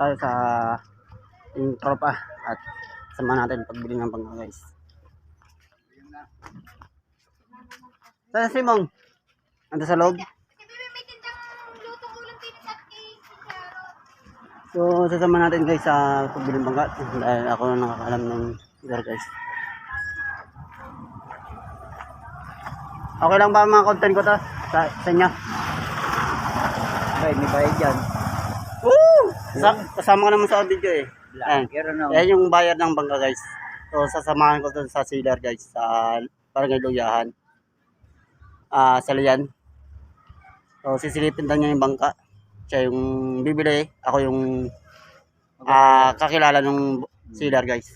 tayo sa yung tropa at sama natin pagbili ng bangka guys. Saan si Mong? Ando sa loob? So, sasama natin guys sa pagbili ng dahil ako na nakakaalam ng lugar guys. Okay lang ba mga content ko to sa, sa inyo? Ay, may bayad yan. Sa, kasama ka naman sa video eh. Ayan. Pero no. Yan yung bayad ng bangka guys. So sasamahan ko dun sa sealer guys sa Barangay Luyahan. Ah, sa Lian. So sisilipin daw niya yung bangka. Siya yung bibili, ako yung ah kakilala ng sealer guys.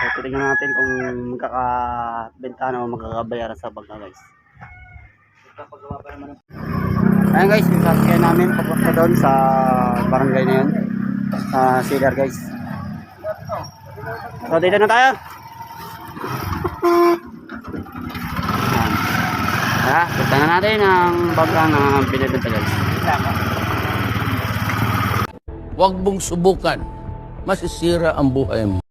So titingnan natin kung magkakabenta na o magkakabayaran sa bangka guys. Papagawa pa naman ng Ayan guys, yung sasakyan namin papunta doon sa barangay na yun. Sa Cedar guys. So dito na tayo. Ha, punta na natin ang bangka na binibenta guys. Huwag mong subukan. Masisira ang buhay mo.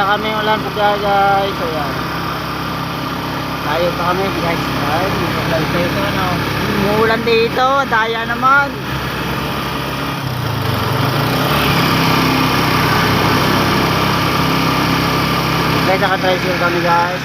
Naabot na kami ulan puga guys. Ayan. Tayo pa kami guys. Ay, umulan dito ano. Umulan dito, daya naman. Guys, naka-tricycle kami guys.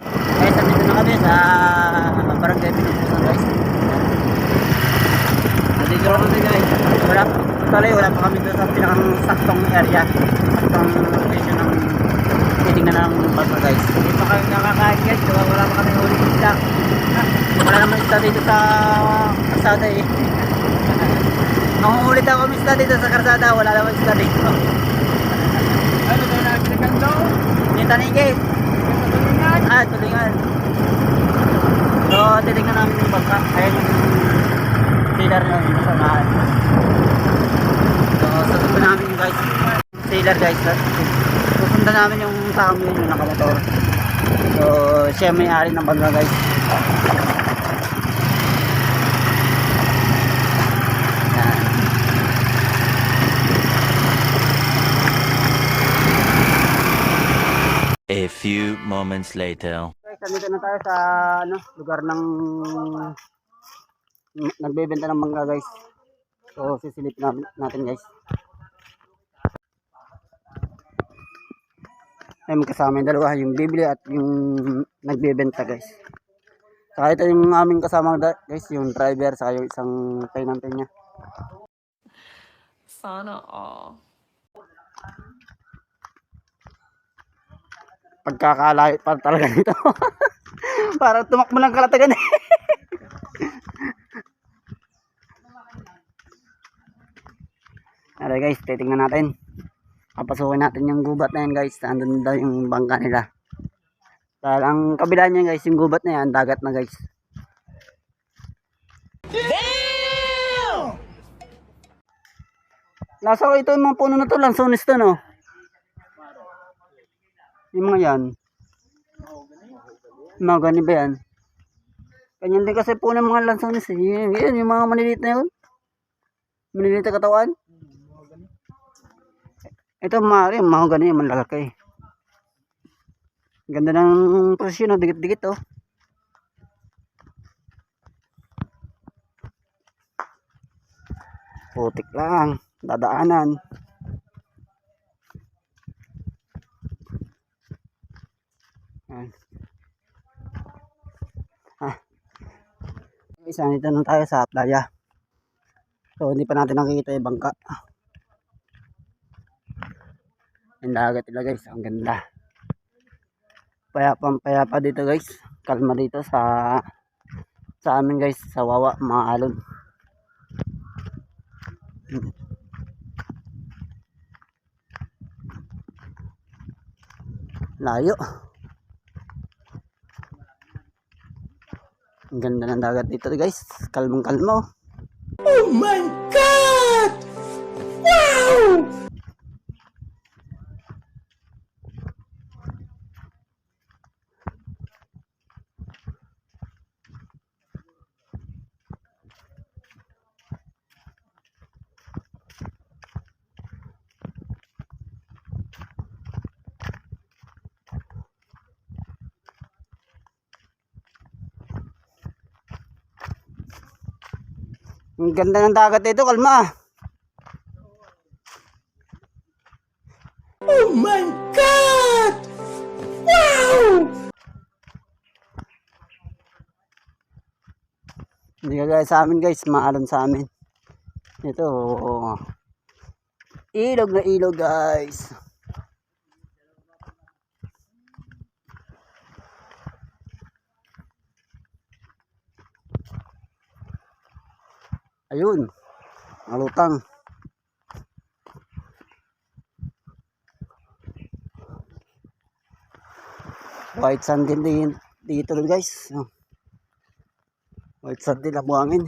Kami sa barangay Pinupusan guys. Nandito na kami guys. Wala, tuloy, wala pa kami doon sa pinakang saktong area. Saktong location ng titingnan ng bangka guys. Hindi pa kami nakakain guys. Wala, wala pa kami huli isda. Wala naman isda dito sa karsada eh. Nangungulit ako kami isda dito sa karsada. Wala naman isda dito. Ano ba na? Sigando? Yung tanigit. Ah, tulingan. So, titignan namin yung bangka. Ayan yung sailor na yung kasamahan. So, susundan namin yung guys. Sailor guys. Susundan namin yung tao yun yung nakamotor. So, siya may-ari ng bangka guys. A few moments later. Nandito na tayo sa ano, lugar ng nagbebenta ng mangga guys. So sisilipin natin, natin guys. Ay magkasama yung dalawa, yung bibili at yung nagbebenta guys. Saka ito yung aming kasama guys, yung driver saka yung isang tenante niya. Sana all. Pagkakalayo pa talaga nito. Para tumakbo ng kalatagan eh. Alright guys, titingnan natin. Papasukin natin yung gubat na yan guys. Andun daw yung bangka nila. Dahil ang kabila niya guys, yung gubat na yan, dagat na guys. Nasa ko ito yung mga puno na to, lansones to no? Yung mga yan. Gani ba yan? Ganyan din kasi po ng mga lansones. eh. Yan, yan, yung mga maliliit na yun. Maliliit na katawan. Ito gani, yung malalaki. Ganda ng posisyon, oh, dikit-dikit oh. Putik lang, dadaanan. Yan. Ah. Isa nito na tayo sa playa. So hindi pa natin nakikita yung bangka. Yung dagat nila guys, ang ganda. Payapang payapa dito guys. Kalma dito sa sa amin guys, sa Wawa, mga alon. Hmm. Layo. Ang ganda ng dagat dito guys. Kalmang kalmo. Ang ganda ng dagat dito, kalma. Hindi ka guys sa amin guys, maalon sa amin. Ito, ilog na ilog guys. Ayun, malutang. White sand din din dito guys. Oh. White sand din ang buhangin.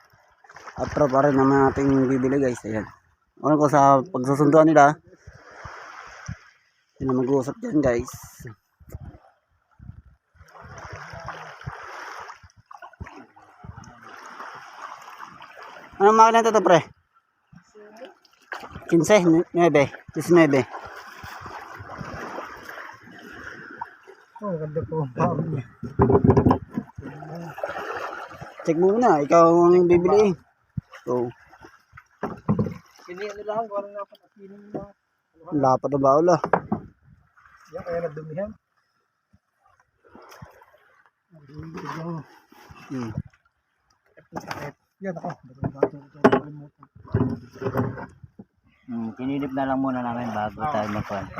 At tropa rin naman ating bibili guys. Ayan. Ano ko sa pagsusunduan nila. Hindi na mag-uusap dyan guys. Anong makina ito pre? 15, 9, 19. Oh, ganda po. Bago niya. Check muna, ikaw ang bibili. So, Hindi ano lang, parang napatapinin mo. lapad na ba ulo? Yan, kaya nadumihan. Hmm. Yan ako. Hmm, kinilip na lang muna namin bago tayo magkwento.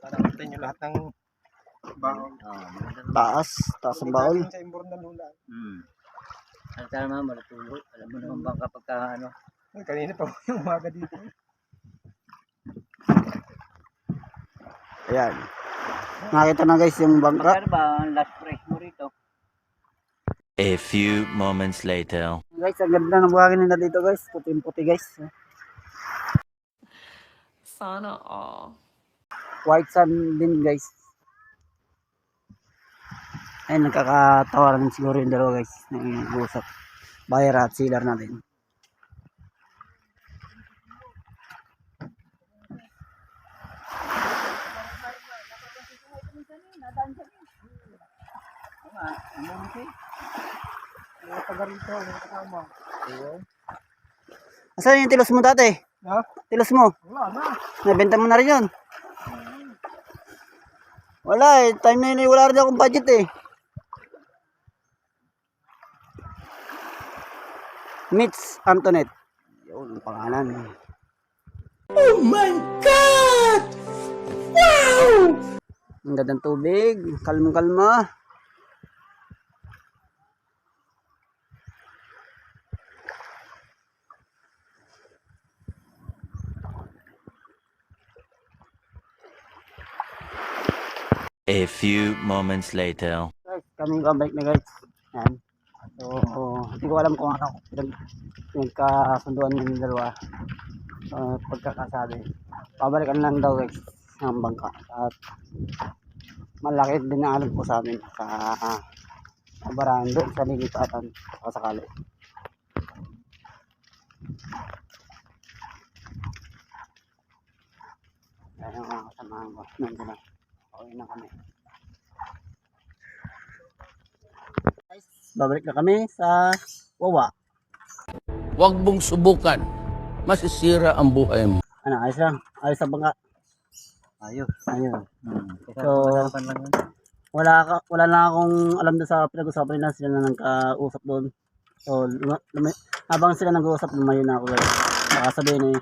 Para kita nyo lahat ng Oh, maganda. Taas, taas ang baul. Sa imbor ng lula. Hmm. Ano tayo naman, malutulog. Alam mo naman bang kapag ka, ano, Ay, kanina pa yung umaga dito. Ayan. Nakita na guys yung bangka. magkano ba ang last price mo rito? A few moments later. Guys, ang ganda ng buhangin nila dito guys. Puting-puti guys. Sana all. White sun din guys. Ay, nagkakatawaran siguro yung dalawa guys. Nag-uusap. Buyer at seller natin. Asan yung tilos mo dati? Ha? Tilos mo? Wala na. Nabenta mo na rin yun. Wala eh. Time na yun eh, wala rin akong budget eh. Mitch Antoinette. Yun ang pangalan. Oh my God! Wow! Ang gandang tubig. Kalma-kalma. A few moments later. Guys, kami babalik na guys. Yan. So, hindi ko alam kung ano pinag, pinagkasunduan ng dalawa. Uh, pagkakasabi. Pabalikan lang daw guys ng bangka. At malaki din ang alam ko sa amin sa uh, barahan doon sa lilipatan o sakali. Kaya yung mga kasamahan ko. Nandun na. Okay na kami. Babalik na kami sa Wawa. Huwag mong subukan. Masisira ang buhay mo. Ano, ayos lang. Ayos sa bangka. Ayos. Ayun. Hmm. So, wala ka, wala na akong alam doon sa pinag-usapan nila sila na nagkausap doon. So, luma, habang sila nag-uusap, lumayo na ako. Baka sabihin eh,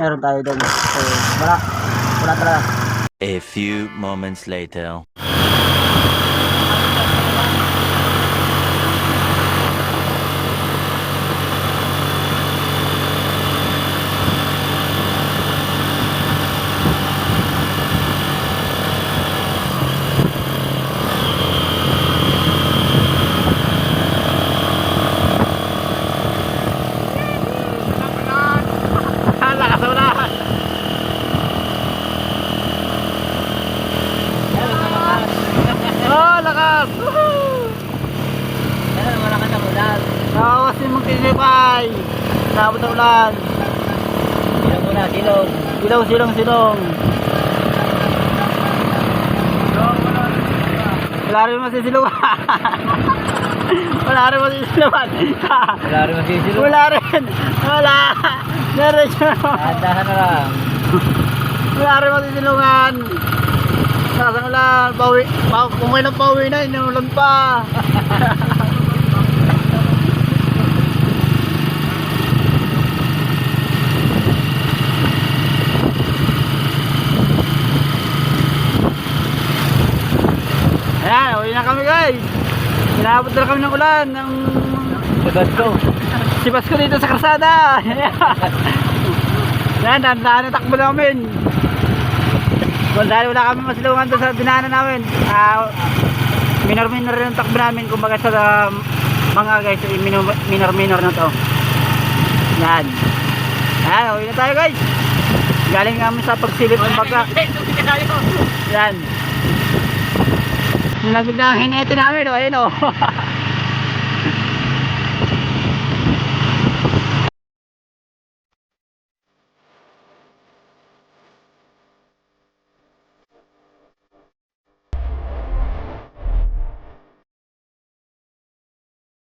meron tayo doon. So, wala. Wala talaga. A few moments later. Oh, lakas! Pero wala ka na Nakawas yung mga kinipay. Sabot ang ulan. Sino muna, silong. Silong, silong, silong. Wala rin masisilungan. Wala rin masisilungan. Wala rin masisilong. Wala rin. Wala. Meron siya. Dahan na lang. Wala rin masisilungan. Nasaan ulan? Bawi. Pa, kung may nang pauwi na, inulan pa. Uwi na kami na ng ulan ng Labas ko. Si Pasko dito sa karsada. Yan, dandahan ang takbo namin. Kung dahil wala kami maslungan doon sa dinaanan namin. Ah, minor-minor yung takbo namin. Kumbaga sa um, mga guys, eh, minor- minor-minor na to. Yan. Yan, uwi na tayo guys. Galing kami sa pagsilip ng baka. Yan. Nabigla ang hinete namin, oh, ayun oh.